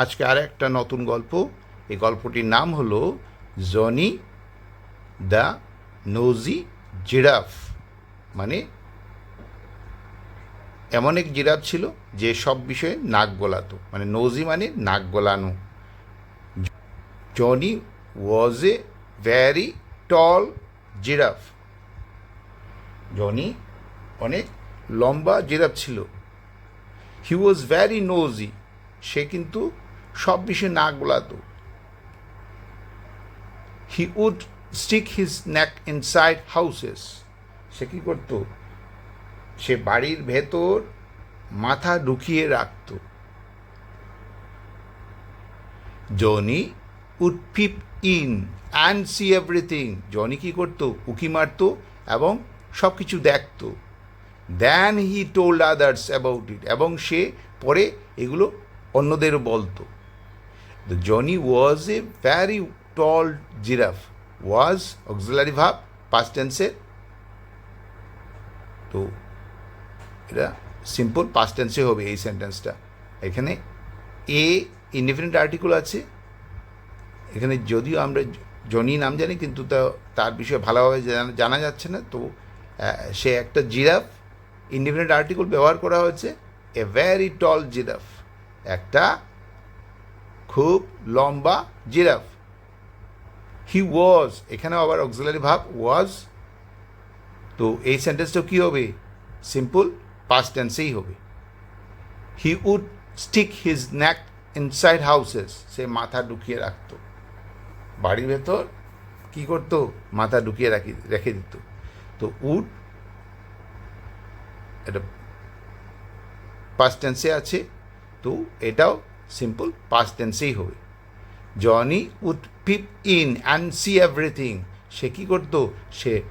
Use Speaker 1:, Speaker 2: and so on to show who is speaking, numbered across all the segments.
Speaker 1: আজকে আর একটা নতুন গল্প। এই গল্পটির নাম হলো জনি দ্য নোজি জিরাফ। মানে এমন এক জিরাফ ছিল যে সব বিষয়ে নাক গলাতো। মানে নোজি মানে নাক গলানো। Johnny was a very tall giraffe. Johnny অনেক লম্বা জিরাফ ছিল। হি ওয়াজ ভ্যারি নোজি সে কিন্তু সব বিষয়ে নাক গলাতো he would stick his neck inside houses সে কী করতো? সে বাড়ির ভেতর মাথা ঢুকিয়ে রাখত। Johnny would peep in and see everything Johnny কী করতো? উকি মারতো এবং সব কিছু দেখতো। Then he told others about it এবং সে পরে এগুলো অন্যদেরও বলতো। The Johnny was a very tall giraffe was auxiliary verb past টেন্সের তো এটা সিম্পল পাস্ট টেন্সে হবে এই সেন্টেন্সটা এখানে এ ইনডিফিনিট আর্টিকেল আছে। এখানে যদিও আমরা জনি নাম জানি, কিন্তু তা, তার বিষয়ে ভালোভাবে জানা- যাচ্ছে না। তো সে একটা জিরাফ ইনডিফিনিট আর্টিকেল ব্যবহার করা হয়েছে। এ ভ্যারি টল জিরাফ একটা খুব লম্বা জিরাফ। হি ওয়াজ এখানে আবার অক্সিলারি ভাব ওয়াজ তো এই সেন্টেন্সটা কী হবে? সিম্পল পাস্ট টেন্সেই হবে। He would stick his neck inside houses সে মাথা ঢুকিয়ে রাখতো। বাড়ির ভেতর কী করতো? মাথা ঢুকিয়ে রাখি, রেখে দিত। তো উড এটা পাস্ট টেন্সে আছে। তো এটাও সিম্পল পাস্ট টেন্সেই হবে। Johnny would peep in and see everything সে কী করতো? সে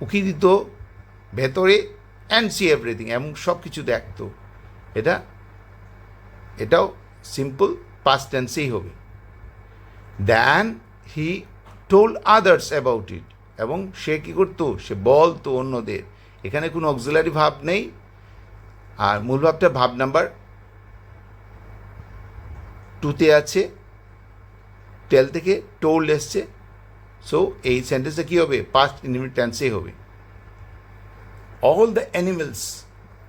Speaker 1: উকি দিত ভেতরে অ্যান্ড সি এভরিথিং এমন সব কিছু দেখতো। এটা, এটাও সিম্পল পাস্ট টেন্সেই হবে। Then he told others about it এবং সে কী করতো? সে বলতো অন্যদের। এখানে কোনো অক্সিলারি ভাব নেই। আর মূল ভাবটা ভাব নাম্বার টুতে আছে টেল থেকে টোল এসছে। সো এই সেন্টেন্সটা কী হবে? পাস্ট ইনডিফিনিট টেন্সেই হবে। অল দ্য অ্যানিমেলস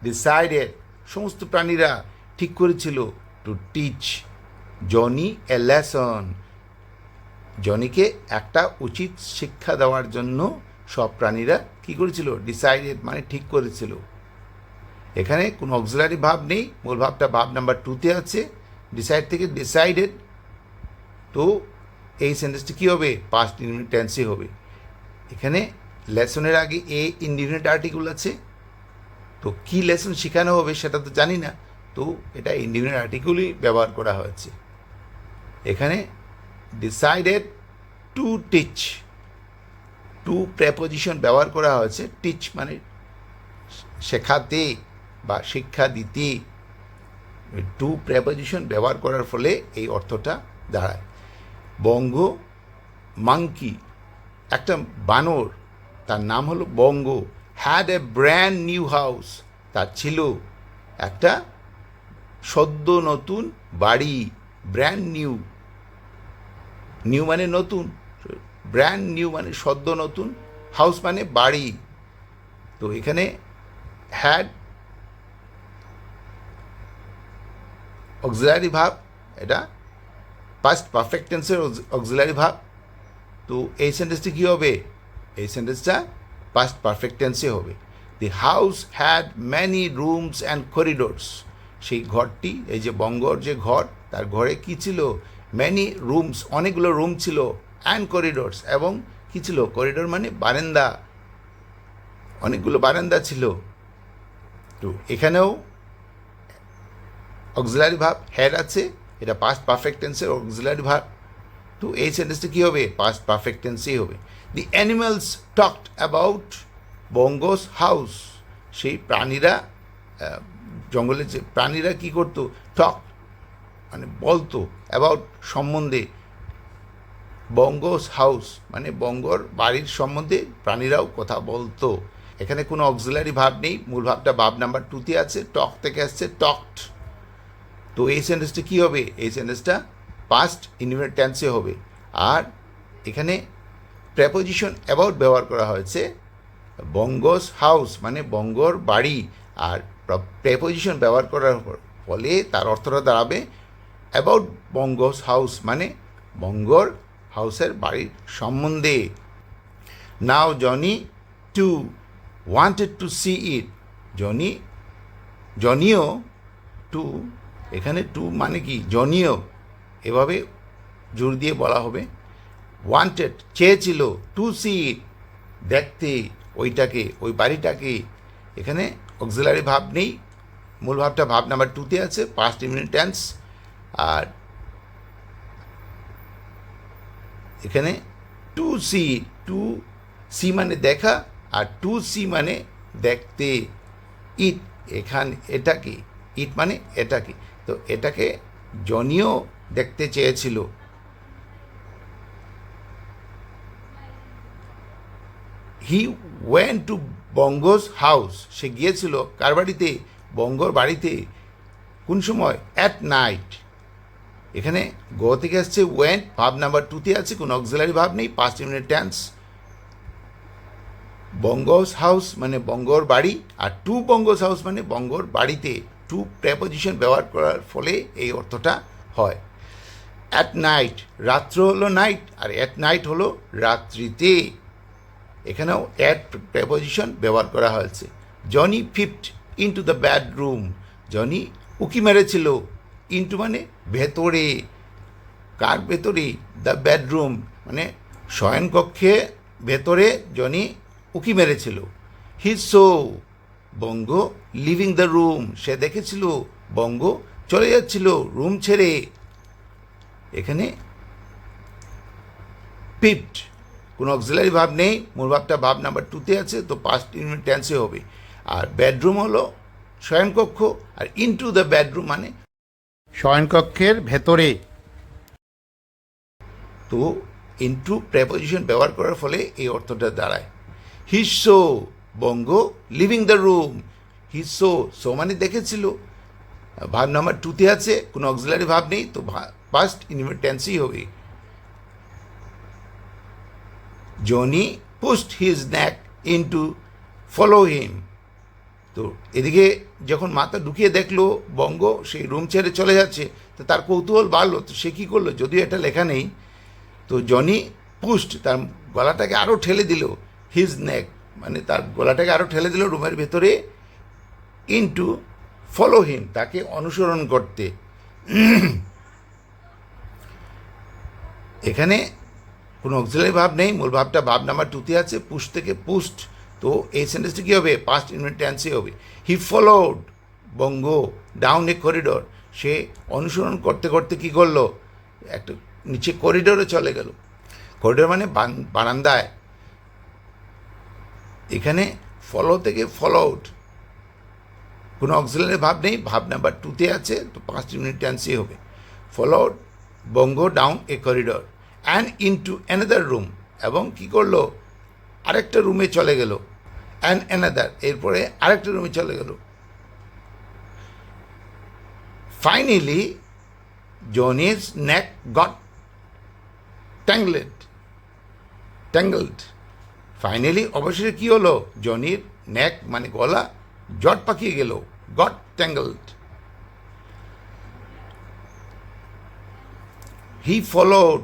Speaker 1: ডিসাইডেড সমস্ত প্রাণীরা ঠিক করেছিল to teach Johnny a lesson জনিকে একটা উচিত শিক্ষা দেওয়ার জন্য সব প্রাণীরা কী করেছিল? ডিসাইডেড মানে ঠিক করেছিল। এখানে কোনো অক্সিলারি ভাব নেই। মূল ভাবটা ভাব নাম্বার টুতে আছে। ডিসাইড থেকে ডিসাইডেড তো এই সেন্টেন্সটি কী হবে? পাস্ট ইনডিফিনিট টেন্সে হবে। এখানে লেসনের আগে এ ইনডিফিনিট আর্টিকেল আছে। তো কী লেসন শেখানো হবে সেটা তো জানি না। তো এটা ইনডিফিনিট আর্টিকেলই ব্যবহার করা হয়েছে। এখানে decided to teach to preposition ব্যবহার করা হয়েছে। টিচ মানে শেখাতে বা শিক্ষা দিতে। টু প্রেপোজিশন ব্যবহার করার ফলে এই অর্থটা দাঁড়ায়। বঙ্গ মাঙ্কি একটা বানর, তার নাম হলো Bongo had a brand new house তার ছিল একটা সদ্য নতুন বাড়ি ব্র্যান্ড নিউ নিউ মানে নতুন ব্র্যান্ড নিউ মানে সদ্য নতুন হাউস মানে বাড়ি। তো এখানে হ্যাড অক্সিলারি ভাব, এটা পাস্ট পারফেক্ট টেন্সের অক্সিলারি ভাব। তো এই সেন্টেন্সটি কী হবে? এই সেন্টেন্সটা পাস্ট পারফেক্ট টেন্সে হবে। The house had many rooms and corridors সেই ঘরটি, এই যে বঙ্গর যে ঘর, তার ঘরে কি ছিল? ম্যানি রুমস অনেকগুলো রুম ছিল অ্যান্ড করিডোরস এবং কি ছিল? করিডোর মানে বারান্দা। অনেকগুলো বারান্দা ছিল। তো এখানেও অক্সিলারি ভাব হ্যাড আছে, এটা পাস্ট পারফেক্ট টেন্সের অক্সিলারি ভাব তো এই সেন্টেন্সটা কী হবে? পাস্ট পারফেক্ট টেন্সেই হবে। The animals talked about Bongo's house সেই প্রাণীরা জঙ্গলের যে প্রাণীরা কী করতো? টক মানে বলতো অ্যাবাউট সম্বন্ধে। বঙ্গস হাউস মানে বঙ্গর বাড়ির সম্বন্ধে প্রাণীরাও কথা বলতো। এখানে কোনো অক্সিলারি ভাব নেই। মূল ভাবটা ভাব নাম্বার টুতে আছে। টক থেকে আসছে টকড তো এই সেন্টেন্সটা কী হবে? এই সেন্টেন্সটা পাস্ট ইনডিফিনিট টেন্সে হবে। আর এখানে প্রেপোজিশন অ্যাবাউট ব্যবহার করা হয়েছে বঙ্গস হাউস মানে বঙ্গর বাড়ি। আর প্রেপোজিশন ব্যবহার করার ফলে তার অর্থটা দাঁড়াবে অ্যাবাউট বঙ্গস হাউস মানে বঙ্গর হাউসের বাড়ির সম্বন্ধে। Now Johnny too wanted to see it Johnny জনিও too এখানে টু মানে কি? জনিও এভাবে জোর দিয়ে বলা হবে। ওয়ান্টেড চেয়েছিল টু সি দেখতে ওইটাকে, ওই বাড়িটাকে। এখানে অক্সিলারি ভাব নেই। মূল ভাবটা ভাব নাম্বার টুতে আছে পাস্ট ইমিনিট টেন্স আর এখানে টু সি টু সি মানে দেখা, আর টু সি মানে দেখতে। ইট এখান, এটাকে। ইট মানে এটাকে। তো এটাকে জনিও দেখতে চেয়েছিল। He went to Bongo's house সে গিয়েছিল কার বাড়িতে বঙ্গর বাড়িতে, কোন সময়? অ্যাট নাইট এখানে গ থেকে আসছে ওয়েন ভাব নাম্বার টুতে আছে, কোনো অক্সিলারি ভাব নেই, পাঁচ মিনিট ট্যান্স বঙ্গস হাউস মানে বঙ্গর বাড়ি, আর টু বঙ্গস হাউস মানে বঙ্গর বাড়িতে। টু প্রেপোজিশন ব্যবহার করার ফলে এই অর্থটা হয়। অ্যাট নাইট রাত্র হলো নাইট আর অ্যাট নাইট হলো রাত্রিতে। এখানেও অ্যাট প্রেপোজিশন ব্যবহার করা হয়েছে। Johnny peeped into the bedroom Johnny উকি মেরেছিল। ইন্টু মানে ভেতরে। কার ভেতরে? দ্য বেডরুম মানে শয়নকক্ষে ভেতরে জনি উকি মেরেছিল। He saw Bongo leaving the room সে দেখেছিল, বঙ্গ চলে যাচ্ছিল রুম ছেড়ে। এখানে পিপড কোনো অক্সিলারি ভাব নেই, মূল ভাবটা ভাব নাম্বার টুতে আছে, তো পাস্ট ইউনিট টেন্সে হবে। আর বেডরুম হলো শয়নকক্ষ, আর ইনটু দ্য বেডরুম মানে শয়নকক্ষের ভেতরে। তো ইনটু প্রেপোজিশন ব্যবহার করার ফলে এই অর্থটা দাঁড়ায়। He saw Bongo leaving the room he saw saw saw মানে দেখেছিল। ভাব নাম্বার টুতে আছে, কোনো অক্সিলারি ভাব নেই, তো পাস্ট ইনভিট টেন্সই হবে। Johnny pushed his neck into follow him তো এদিকে যখন মাথা ঢুকিয়ে দেখল বঙ্গ সেই রুম ছেড়ে চলে যাচ্ছে। তো তার কৌতূহল বাড়লো, তো সে কী করল? যদিও এটা লেখা নেই। তো জনি পুস্ট তার গলাটাকে আরও ঠেলে দিল হিজ নেক মানে তার গলাটাকে আরও ঠেলে দিল রুমের ভেতরে ইন্টু ফলো হিম তাকে অনুসরণ করতে। এখানে কোনো অক্সিলারি ভাব নেই, মূল ভাবটা ভাব নাম্বার টুতে আছে পুস্ট থেকে পুস্ট তো এই সেন্টেন্সটা কী হবে? পাস্ট ইউনিট টেন্সে হবে। He followed Bongo down a corridor সে অনুসরণ করতে করতে কী করল? একটা নিচে করিডোরে চলে গেল। করিডোর মানে বারান্দায়। এখানে ফলো থেকে ফলো আউট কোনো অক্সিলারি ভাব নেই, ভাব নাম্বার টুতে আছে, তো পাঁচ ইউনিট টেন্সই হবে। Follow out Bongo down a corridor and into another room এবং কি করল? আরেকটা রুমে চলে গেল অ্যান্ড অ্যানাদার এরপরে আরেকটা রুমে চলে গেল। Finally Johnny's neck got tangled tangled finally অবশেষে কি হলো? জনির নেক মানে গলা, জট পাকিয়ে গেল। Got tangled he followed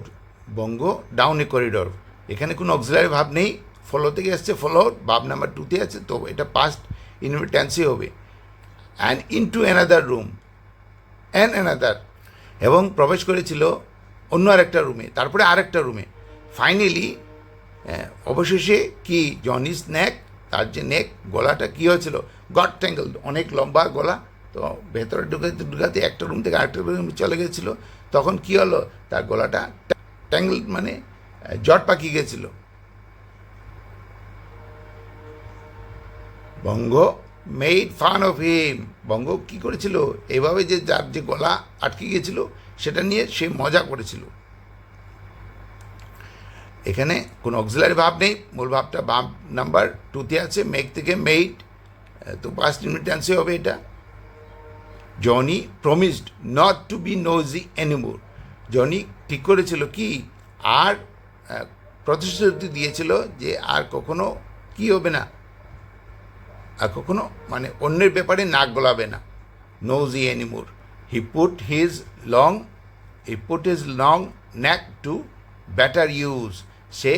Speaker 1: Bongo down a corridor এখানে কোনো অক্সিলারি ভাব নেই। ফলো থেকে আসছে ফলো ভাব নাম্বার টুতে আছে, তো এটা পাস্ট ইনভিট টেন্সে হবে। And into another room an another এবং প্রবেশ করেছিল অন্য আরেকটা রুমে তারপরে আরেকটা রুমে ফাইনালি অবশেষে কি জনিস নেক তার যে নেক গলাটা কী হয়েছিল? গড ট্যাঙ্গল অনেক লম্বা গলা। তো ভেতরে ঢুকাতে ঢুকাতে একটা রুম থেকে আরেকটা রুমে চলে গেছিল। তখন কি হলো? তার গলাটা ট্যাঙ্গল মানে জট পাকিয়ে গেছিল। Bongo made fun of him Bongo কি করেছিল? এভাবে যে যার যে গলা আটকে গিয়েছিল, সেটা নিয়ে সে মজা করেছিল। এখানে কোনো অক্সিলারি ভাব নেই, মূল ভাবটা ভাব নাম্বার টুতে আছে মেক থেকে মেইড তো পাঁচ ইউনিট টেন্সে হবে এটা। Johnny promised not to be nosy anymore Johnny ঠিক করেছিল কি? আর প্রতিশ্রুতি দিয়েছিল যে আর কখনো কি হবে না। আর কখনো মানে অন্যের ব্যাপারে নাক গলাবে না। Nosy anymore he put his long he put his long neck to better use সে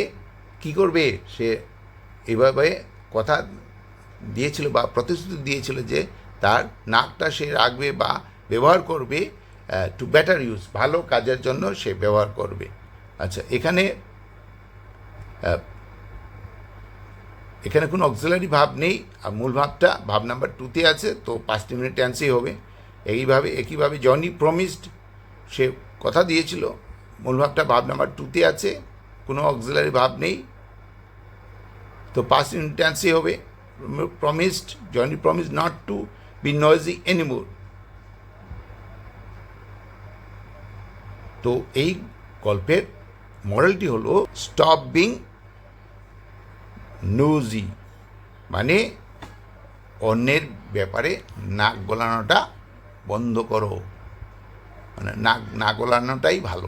Speaker 1: কি করবে? সে এভাবে কথা দিয়েছিল বা প্রতিশ্রুতি দিয়েছিল যে তার নাকটা সে রাখবে বা ব্যবহার করবে টু বেটার ইউজ ভালো কাজের জন্য সে ব্যবহার করবে। আচ্ছা এখানে এখানে কোনো অক্সিলারি ভাব নেই। আর মূল ভাবটা, ভাব নাম্বার টুতে আছে, তো পাঁচটি মিনিট টেন্সেই হবে। এইভাবে, একইভাবে জনি প্রমিসড সে কথা দিয়েছিল। মূল ভাবটা ভাব নাম্বার টুতে আছে। কোনো অক্সিলারি ভাব নেই। তো পাঁচ মিনিট টেন্সেই হবে। Promised Johnny promise not to be noisy anymore তো এই গল্পের মডেলটি হলো স্টপ বিং নোজি মানে অন্যের ব্যাপারে নাক গলানোটা বন্ধ করো। মানে নাক না গলানোটাই ভালো।